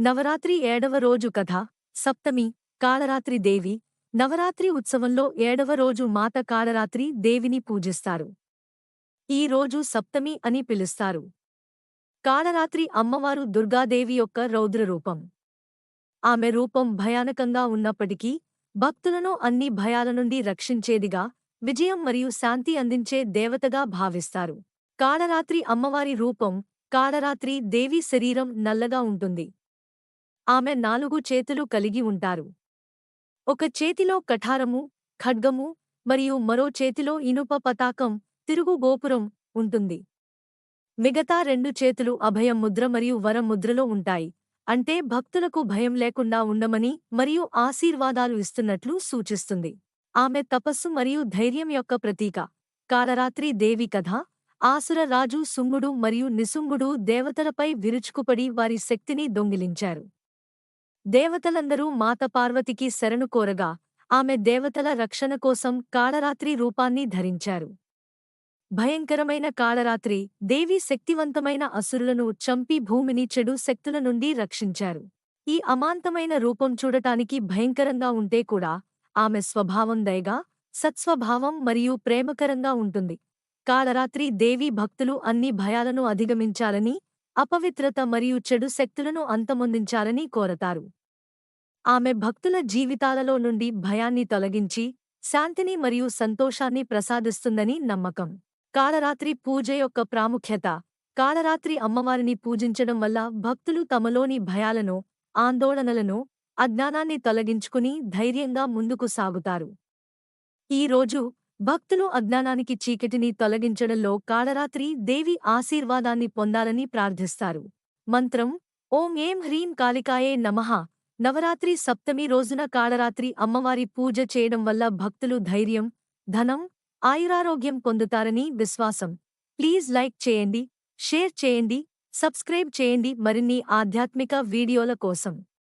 నవరాత్రి ఏడవ రోజు కథ సప్తమి కాళరాత్రి దేవి. నవరాత్రి ఉత్సవంలో ఏడవ రోజు మాత కాళరాత్రి దేవిని పూజిస్తారు. ఈ రోజు సప్తమి అని పిలుస్తారు. కాళరాత్రి అమ్మవారు దుర్గాదేవి యొక్క రౌద్రరూపం ఆమె రూపం భయానకంగా ఉన్నప్పటికీ భక్తులను అన్ని భయాల నుండి రక్షించేదిగా విజయం మరియు శాంతి అందించే దేవతగా భావిస్తారు. కాళరాత్రి అమ్మవారి రూపం కాళరాత్రి దేవి శరీరం నల్లగా ఉంటుంది. ఆమె నాలుగు చేతులు కలిగి ఉంటారు. ఒక చేతిలో కఠారము ఖడ్గము మరియు మరో చేతిలో ఇనుప పతాకం తిరుగు గోపురం ఉంటుంది. మిగతా రెండు చేతులు అభయం ముద్ర మరియు వరం ముద్రలో ఉంటాయి. అంటే భక్తులకు భయం లేకుండా ఉండమని మరియు ఆశీర్వాదాలు ఇస్తున్నట్లు సూచిస్తుంది. ఆమె తపస్సు మరియు ధైర్యం యొక్క ప్రతీక. కాలరాత్రి దేవి కథ ఆసుర రాజు సుంగుడు మరియు నిసుంగుడు దేవతలపై విరుచుకుపడి వారి శక్తిని దొంగిలించారు. దేవతలందరూ మాత పార్వతికి శరణు కోరగా ఆమె దేవతల రక్షణ కోసం కాళరాత్రి రూపాన్ని ధరించారు. భయంకరమైన కాళరాత్రి దేవి శక్తివంతమైన అసురులను చంపి భూమిని చెడు శక్తుల నుండి రక్షించారు. ఈ అమాంతమైన రూపం చూడటానికి భయంకరంగా ఉంటే కూడా ఆమె స్వభావం దయగా సత్స్వభావం మరియు ప్రేమకరంగా ఉంటుంది. కాళరాత్రి దేవి భక్తులు అన్ని భయాలను అధిగమించాలని అపవిత్రత మరియు చెడు శక్తులను అంతమొందించాలని కోరతారు. ఆమె భక్తుల జీవితాలలో నుండి భయాన్ని తొలగించి శాంతిని మరియు సంతోషాన్ని ప్రసాదిస్తుందని నమ్మకం. కాళరాత్రి పూజ యొక్క ప్రాముఖ్యత. కాళరాత్రి అమ్మవారిని పూజించడం వల్ల భక్తులు తమలోని భయాలను ఆందోళనలను అజ్ఞానాన్ని తొలగించుకుని ధైర్యంగా ముందుకు సాగుతారు. ఈ రోజు భక్తులు అజ్ఞానానికి చీకటిని తొలగించడంలో కాళరాత్రి దేవి ఆశీర్వాదాన్ని పొందాలని ప్రార్థిస్తారు. మంత్రం ఓం ఏం హ్రీం కాళికాయే నమః. నవరాత్రి సప్తమి రోజున కాళరాత్రి అమ్మవారి పూజ చేయడం వల్ల భక్తులు ధైర్యం ధనం ఆయురారోగ్యం పొందుతారని విశ్వాసం. ప్లీజ్ లైక్ చేయండి షేర్ చేయండి సబ్స్క్రైబ్ చేయండి మరిన్ని ఆధ్యాత్మిక వీడియోల కోసం.